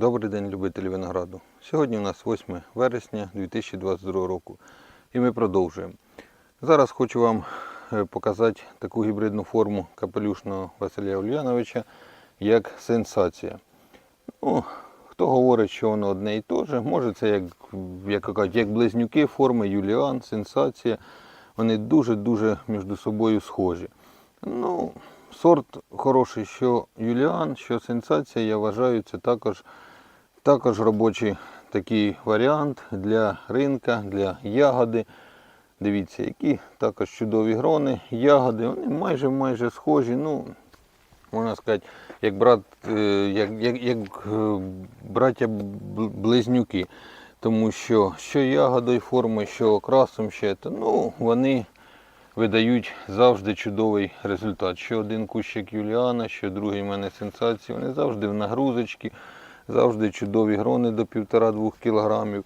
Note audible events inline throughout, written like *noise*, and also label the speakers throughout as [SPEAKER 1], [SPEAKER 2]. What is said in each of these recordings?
[SPEAKER 1] Добрий день, любителі винограду. Сьогодні у нас 8 вересня 2022 року і ми продовжуємо. Зараз хочу вам е, показати таку гібридну форму капелюшного Василя Ульяновича як сенсація. Ну, хто говорить, що воно одне і те же, може це як, як, кажуть, як близнюки форми Юліан, сенсація. Вони дуже-дуже між собою схожі. Ну, сорт хороший, що Юліан, що сенсація, я вважаю, це також, також робочий такий варіант для ринка, для ягоди. Дивіться, які також чудові грони, ягоди, вони майже майже схожі. Ну, можна сказати, як брат, е, як, як, як е, браття бл- близнюки. Тому що що ягодою форми, що окрасом ще, то ну, вони видають завжди чудовий результат. Що один кущик Юліана, що другий в мене сенсації. Вони завжди в нагрузочці, завжди чудові грони до 1,5-2 кг.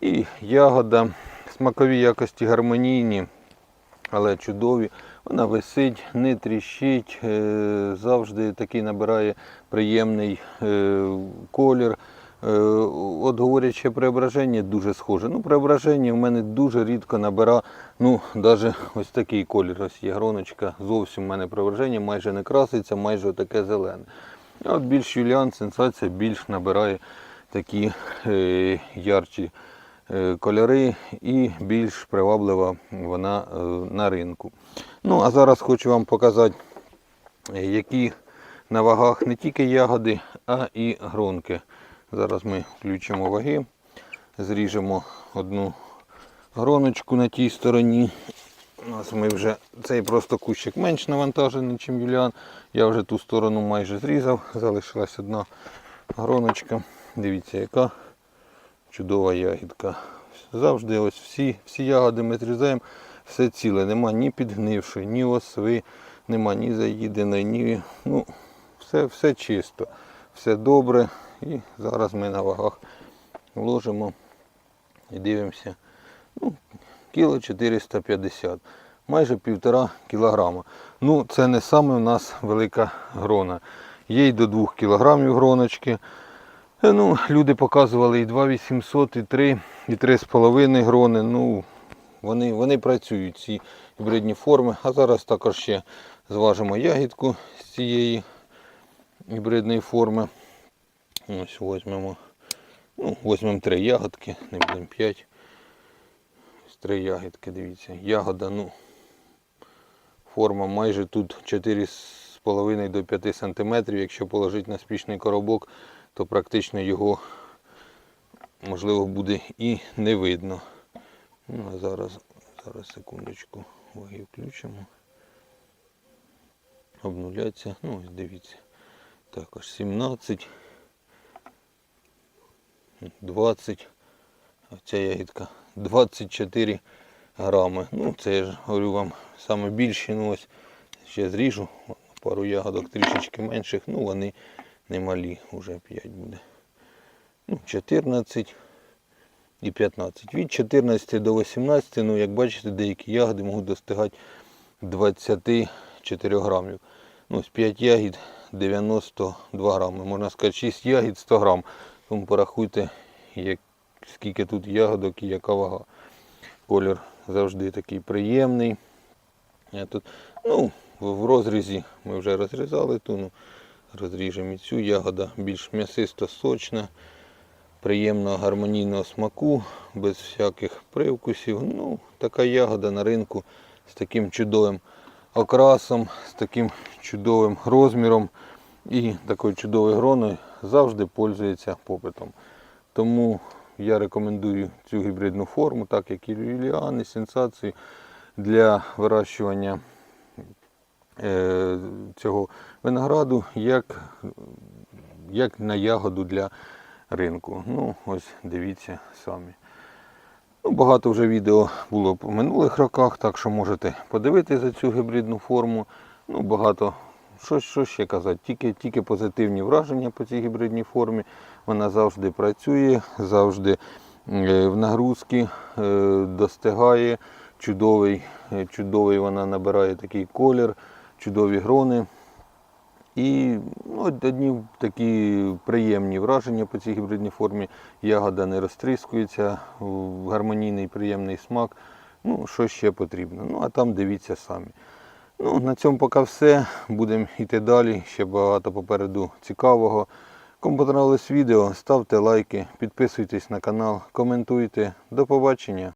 [SPEAKER 1] І ягода, смакові якості гармонійні, але чудові. Вона висить, не тріщить, е, завжди такий набирає приємний е, колір. Е, От говорячи преображення дуже схоже. Ну, преображення в мене дуже рідко набира, ну, навіть ось такий колір. Ось є гроночка, зовсім в мене преображення майже не краситься, майже таке зелене. От більш юліан, сенсація більш набирає такі е, ярчі е, кольори і більш приваблива вона е, на ринку. Ну, а зараз хочу вам показати, е, які на вагах не тільки ягоди, а і гронки. Зараз ми включимо ваги, зріжемо одну гроночку на тій стороні. У нас ми вже цей просто кущик менш навантажений, ніж Юліан. Я вже ту сторону майже зрізав, *laughs* залишилась одна гроночка. Дивіться, яка чудова ягідка. Завжди ось всі, всі ягоди ми зрізаємо, все ціле, нема ні підгнившої, ні осви, нема ні заїденої, ні. Ну, все, все чисто, все добре. І зараз ми на вагах ложимо і дивимося. Ну, кіло 450, майже півтора кілограма. Ну, це не саме у нас велика грона. Є й до 2 кілограмів гроночки. Е, Ну, люди показували і 2,800, і 3, і 3,5 грони. Ну, вони, вони працюють, ці гібридні форми. А зараз також ще зважимо ягідку з цієї гібридної форми. Ось візьмемо. Ну, візьмемо три ягодки, не будемо 5. Три ягідки, дивіться. Ягода, ну, форма майже тут 4,5 до 5 см. Якщо положити на спічний коробок, то практично його можливо буде і не видно. Ну, а зараз, зараз секундочку, ваги включимо. Обнуляться. Ну, ось дивіться. Також 17. 20. А ця ягідка 24 грами. Ну, це я ж говорю вам саме більші. Ну ось ще зріжу. Пару ягодок трішечки менших, ну вони немалі, вже 5 буде. Ну, 14 і 15. Від 14 до 18, ну як бачите, деякі ягоди можуть достигати 24 грамів. Ну, ось 5 ягід 92 грами. Можна сказати, 6 ягід 100 грам. Тому порахуйте, як, скільки тут ягодок і яка вага. Колір завжди такий приємний. Я тут, ну, в розрізі ми вже розрізали ту, ну, розріжемо і цю ягода більш м'ясисто сочна, приємного гармонійного смаку, без всяких привкусів. Ну, така ягода на ринку з таким чудовим окрасом, з таким чудовим розміром і такою чудовою гроною завжди пользується попитом. Тому я рекомендую цю гібридну форму, так як і Юліани, сенсації для вирощування е, цього винограду як, як на ягоду для ринку. Ну, ось дивіться самі. Ну, багато вже відео було по минулих роках, так що можете подивитися за цю гібридну форму. Ну, багато, що, що ще казати, тільки, тільки позитивні враження по цій гібридній формі. Вона завжди працює, завжди е, в нагрузки е, достигає. Чудовий, е, чудовий вона набирає такий колір, чудові грони. І ну, одні такі приємні враження по цій гібридній формі. Ягода не розтріскується, гармонійний приємний смак. Ну, що ще потрібно. Ну, а там дивіться самі. Ну, на цьому поки все. Будемо йти далі. Ще багато попереду цікавого. Кому понравилось відео, ставте лайки, підписуйтесь на канал, коментуйте. До побачення.